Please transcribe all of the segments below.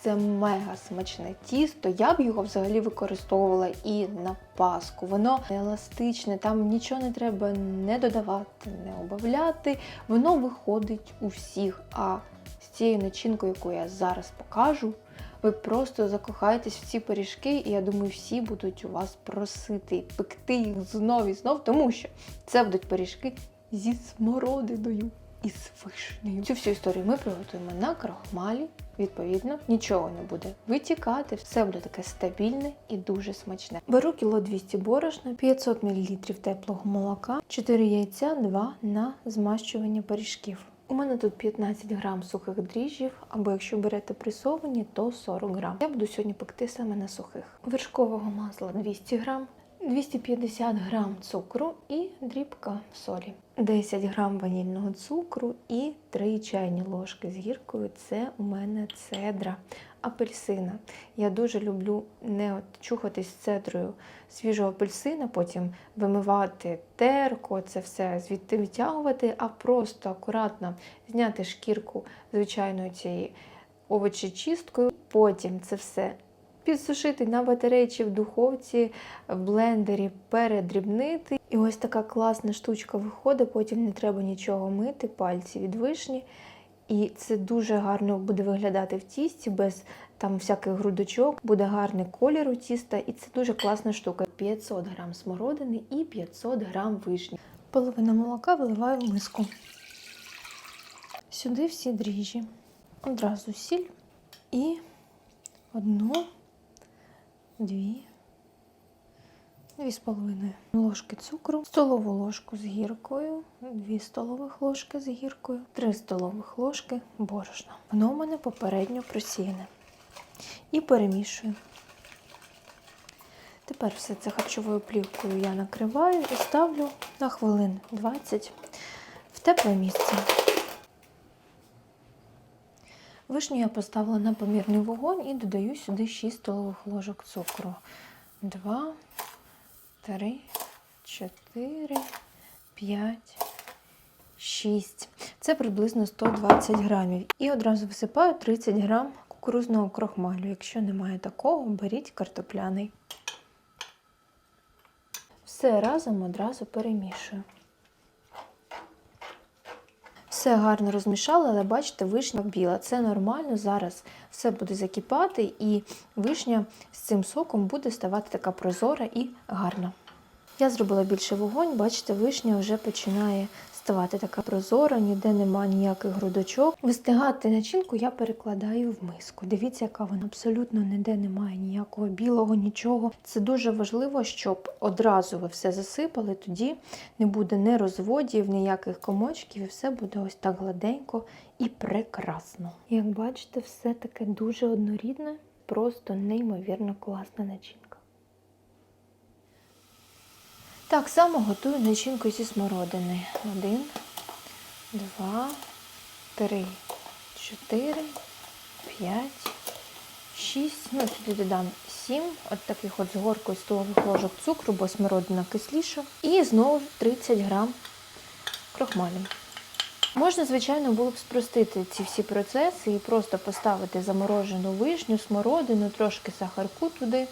Це мега смачне тісто. Я б його взагалі використовувала і на паску. Воно еластичне, там нічого не треба не додавати, не обавляти. Воно виходить у всіх. А з цією начинкою, яку я зараз покажу, ви просто закохаєтесь в ці пиріжки, і я думаю, всі будуть у вас просити пекти їх знов і знов, тому що це будуть пиріжки зі смородиною і з вишнею. Цю всю історію ми приготуємо на крахмалі. Відповідно, нічого не буде витікати, все буде таке стабільне і дуже смачне. Беру кіло 200 борошна, 500 мл теплого молока, 4 яйця, 2 на змащування пиріжків. У мене тут 15 грам сухих дріжджів, або якщо берете пресовані, то 40 грам. Я буду сьогодні пекти саме на сухих. Вершкового масла 200 грам, 250 грам цукру і дрібка солі. 10 грам ванільного цукру і 3 чайні ложки з гіркою. Це у мене цедра апельсина. Я дуже люблю не от чухатись цедрою свіжого апельсина, потім вимивати терку, це все звідти витягувати, а просто акуратно зняти шкірку звичайної цієї овочечисткою. Потім це все підсушити на батареї чи в духовці, в блендері, передрібнити. І ось така класна штучка виходить, потім не треба нічого мити, пальці від вишні. І це дуже гарно буде виглядати в тісті, без там всяких грудочок, буде гарний колір у тіста, і це дуже класна штука. 500 грам смородини і 500 грам вишні. Половина молока виливаю в миску. Сюди всі дріжджі. Одразу сіль і одну, дві, дві з половиною ложки цукру, столову ложку з гіркою, дві столових ложки з гіркою, три столових ложки борошна. Воно у мене попередньо просіяне. І перемішую. Тепер все це харчовою плівкою я накриваю і ставлю на хвилин 20 в тепле місце. Вишню я поставила на помірний вогонь і додаю сюди 6 столових ложок цукру. 2, 3, 4, 5, 6. Це приблизно 120 грамів. І одразу висипаю 30 грам кукурузного крохмалю. Якщо немає такого, беріть картопляний. Все разом одразу перемішую. Все гарно розмішала, але бачите, вишня біла. Це нормально. Зараз все буде закипати, і вишня з цим соком буде ставати така прозора і гарна. Я зробила більше вогонь, бачите, вишня вже починає ставати така прозора, ніде нема ніяких грудочок. Вистигати начинку я перекладаю в миску. Дивіться, яка вона абсолютно ніде немає ніякого білого, нічого. Це дуже важливо, щоб одразу ви все засипали, тоді не буде ні розводів, ніяких комочків, і все буде ось так гладенько і прекрасно. Як бачите, все таке дуже однорідне, просто неймовірно класна начинка. Так само готую начинку зі смородини. Один, два, три, чотири, п'ять, шість. Ну, сюди додам сім. От таких от з горкою столових ложок цукру, бо смородина кисліша. І знову 30 грам крохмалю. Можна, звичайно, було б спростити ці всі процеси і просто поставити заморожену вишню, смородину, трошки сахарку туди.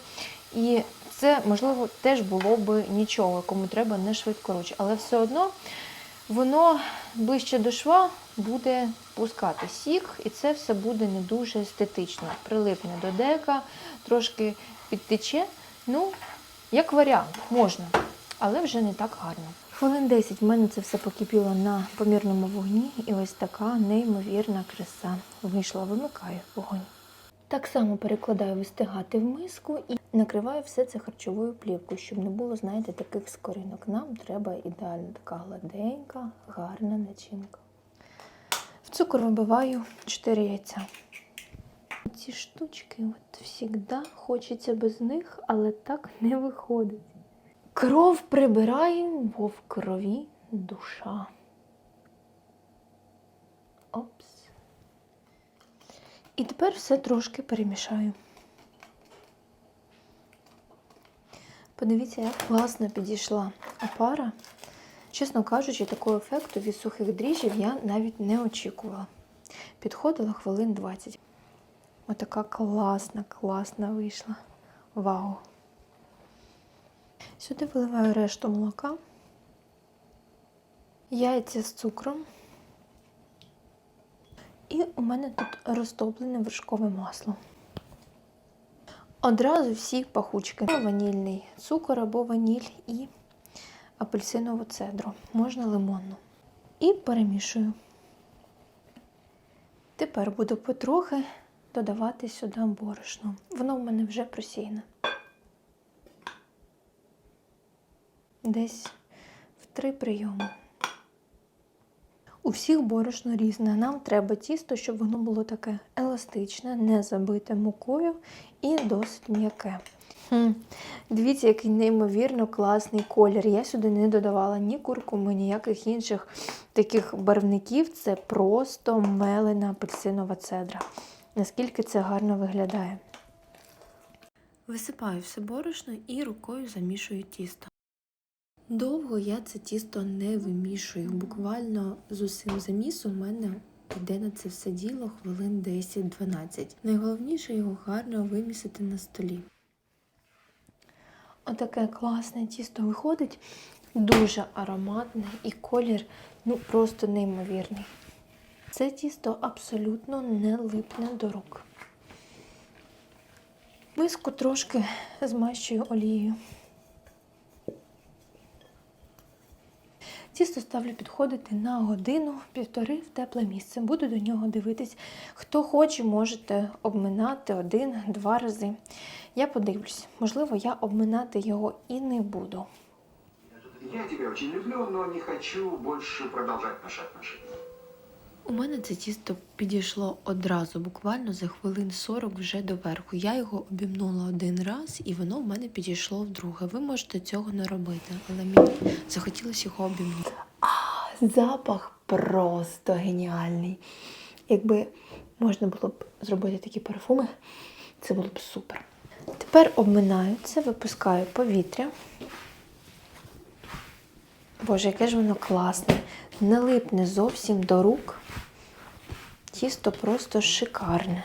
І це, можливо, теж було б нічого, кому треба не швидкоруч. Але все одно воно ближче до шва буде пускати сік, і це все буде не дуже естетично. Прилипне до дека, трошки підтече. Ну, як варіант, можна, але вже не так гарно. Хвилин 10 в мене це все покипіло на помірному вогні, і ось така неймовірна краса вийшла. Вимикаю вогонь. Так само перекладаю вистигати в миску і накриваю все це харчовою плівкою, щоб не було, знаєте, таких скоринок. Нам треба ідеально така гладенька, гарна начинка. В цукор вибиваю 4 яйця. Ці штучки от завжди хочеться без них, але так не виходить. Кров прибираємо, бо в крові душа. Опс. І тепер все трошки перемішаю. Подивіться, як класно підійшла опара. Чесно кажучи, такого ефекту від сухих дріжджів я навіть не очікувала. Підходила хвилин 20. Отака класна, класна вийшла. Вау! Сюди виливаю решту молока, яйця з цукром. І у мене тут розтоплене вершкове масло. Одразу всі пахучки. Ванільний цукор або ваніль і апельсинову цедру, можна лимонну. І перемішую. Тепер буду потрохи додавати сюди борошно. Воно в мене вже просіяне. Десь в три прийоми. У всіх борошно різне. Нам треба тісто, щоб воно було таке еластичне, не забите мукою і досить м'яке. Хм. Дивіться, який неймовірно класний колір. Я сюди не додавала ні куркуми, ніяких інших таких барвників. Це просто мелена апельсинова цедра. Наскільки це гарно виглядає. Висипаю все борошно і рукою замішую тісто. Довго я це тісто не вимішую. Буквально з усім замісом у мене йде на це все діло хвилин 10-12. Найголовніше його гарно вимісити на столі. Отаке класне тісто виходить, дуже ароматне і колір ну просто неймовірний. Це тісто абсолютно не липне до рук. Миску трошки змащую олією. Тісто ставлю підходити на годину-півтори в тепле місце. Буду до нього дивитись. Хто хоче, можете обминати один-два рази. Я подивлюсь, можливо, я обминати його і не буду. Я тебе дуже люблю, але не хочу больше продовжувати наші отношения. У мене це тісто підійшло одразу, буквально за хвилин 40 вже доверху. Я його обімнула один раз, і воно в мене підійшло вдруге. Ви можете цього не робити, але мені захотілося його обімнути. А, запах просто геніальний. Якби можна було б зробити такі парфуми, це було б супер. Тепер обминаю це, випускаю повітря. Боже, яке ж воно класне. Не липне зовсім до рук. Тісто просто шикарне.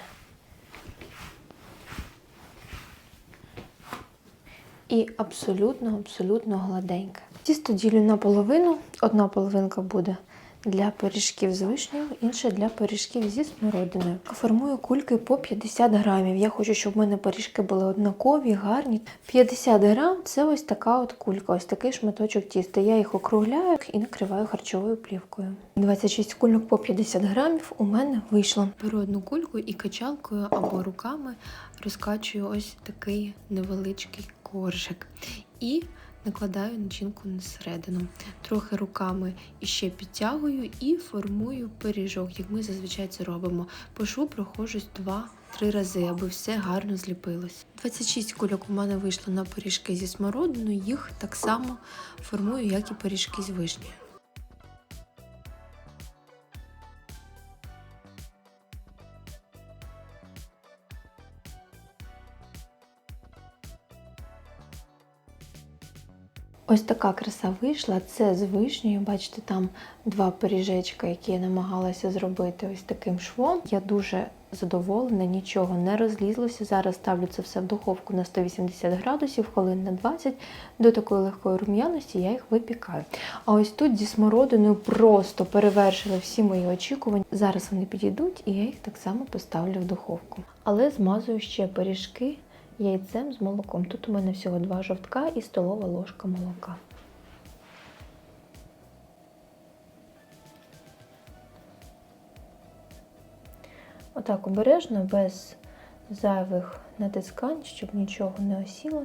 І абсолютно, абсолютно гладеньке. Тісто ділю на половину. Одна половинка буде для пиріжків з вишнею, інша для пиріжків зі смородиною. Формую кульки по 50 грамів. Я хочу, щоб в мене пиріжки були однакові, гарні. 50 грам це ось така от кулька, ось такий шматочок тіста. Я їх округляю і накриваю харчовою плівкою. 26 кульок по 50 грамів у мене вийшло. Беру одну кульку і качалкою або руками розкачую ось такий невеличкий коржик. І накладаю начинку на середину. Трохи руками іще підтягую і формую пиріжок, як ми зазвичай це робимо. По шву проходжусь 2-3 рази, аби все гарно зліпилось. 26 кульок у мене вийшло на пиріжки зі смородиною, їх так само формую, як і пиріжки з вишнею. Ось така краса вийшла. Це з вишнею. Бачите, там два пиріжечка, які я намагалася зробити ось таким швом. Я дуже задоволена, нічого не розлізлося. Зараз ставлю це все в духовку на 180 градусів, хвилин на 20. До такої легкої рум'яності я їх випікаю. А ось тут зі смородиною просто перевершили всі мої очікування. Зараз вони підійдуть, і я їх так само поставлю в духовку. Але змазую ще пиріжки яйцем з молоком. Тут у мене всього два жовтка і столова ложка молока. Отак обережно, без зайвих натискань, щоб нічого не осіло.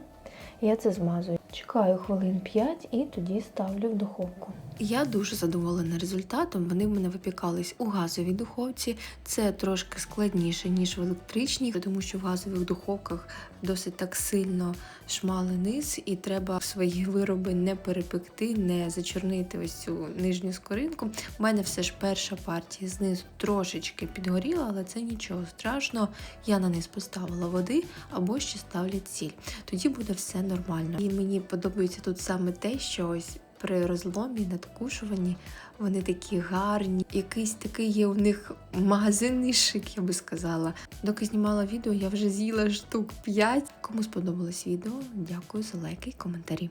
Я це змазую. Чекаю хвилин 5 і тоді ставлю в духовку. Я дуже задоволена результатом. Вони в мене випікались у газовій духовці. Це трошки складніше, ніж в електричній, тому що в газових духовках досить так сильно шмали низ, і треба свої вироби не перепекти, не зачорнити ось цю нижню скоринку. У мене все ж перша партія знизу трошечки підгоріла, але це нічого страшного. Я на низ поставила води або ще ставлять сіль. Тоді буде все нормально. І мені подобається тут саме те, що ось при розломі, надкушуванні. Вони такі гарні, якийсь такий є у них магазинний шик, я би сказала. Доки знімала відео, я вже з'їла штук 5. Кому сподобалось відео, дякую за лайки і коментарі.